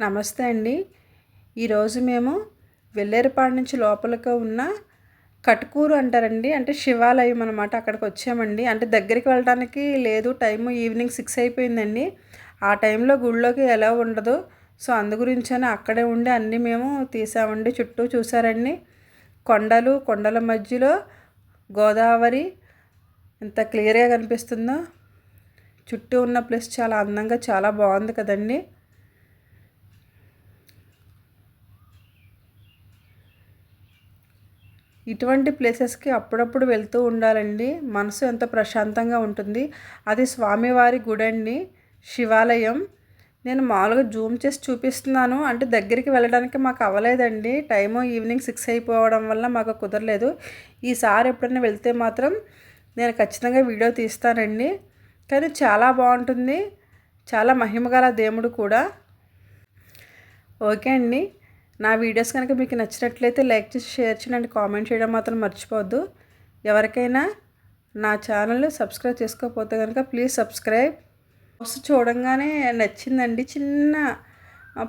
నమస్తే అండి. ఈరోజు మేము వెల్లేరుపాడు నుంచి లోపలికి ఉన్న కటుకూరు అంటారండి. అంటే శివాలయం అనమాట అక్కడికి వచ్చామండి. అంటే దగ్గరికి వెళ్ళడానికి లేదు. టైం ఈవినింగ్ సిక్స్ అయిపోయిందండి. ఆ టైంలో గుళ్ళోకి ఎలా ఉండదు. సో అందు గురించని అక్కడే ఉండి అన్నీ మేము తీసామండి. చుట్టూ చూసారండి కొండలు కొండల మధ్యలో గోదావరి ఎంత క్లియర్గా కనిపిస్తుందో. చుట్టూ ఉన్న ప్లేస్ చాలా అందంగా చాలా బాగుంది కదండి. ఇటువంటి ప్లేసెస్కి అప్పుడప్పుడు వెళ్తూ ఉండాలండి. మనసు ఎంత ప్రశాంతంగా ఉంటుంది. అది స్వామివారి గుడి అండి శివాలయం. నేను మామూలుగా జూమ్ చేసి చూపిస్తున్నాను. అంటే దగ్గరికి వెళ్ళడానికి మాకు అవ్వలేదండి. టైము ఈవినింగ్ సిక్స్ అయిపోవడం వల్ల మాకు కుదరలేదు. ఈసారి ఎప్పుడైనా వెళ్తే మాత్రం నేను ఖచ్చితంగా వీడియో తీస్తానండి. కానీ చాలా బాగుంటుంది. చాలా మహిమగల దేవుడు కూడా. ఓకే అండి. నా వీడియోస్ కనుక మీకు నచ్చినట్లయితే లైక్ చేసి షేర్ చేయండి కామెంట్ చేయడం మాత్రం మర్చిపోవద్దు. ఎవరికైనా నా ఛానల్ సబ్స్క్రైబ్ చేసుకోకపోతే కనుక ప్లీజ్ సబ్స్క్రైబ్. చూడంగానే నచ్చిందండి. చిన్న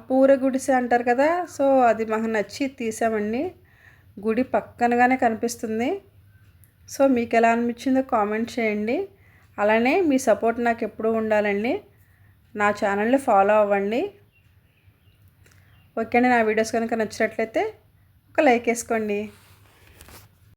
పూర గుడిసె అంటారు కదా సో అది మాకు నచ్చి తీసామండి. గుడి పక్కనగానే కనిపిస్తుంది. సో మీకు ఎలా అనిపించిందో కామెంట్ చేయండి. అలానే మీ సపోర్ట్ నాకు ఎప్పుడూ ఉండాలండి. నా ఛానల్ని ఫాలో అవ్వండి. ఓకే అండి నా వీడియోస్ కనుక నచ్చినట్లయితే ఒక లైక్ వేసుకోండి.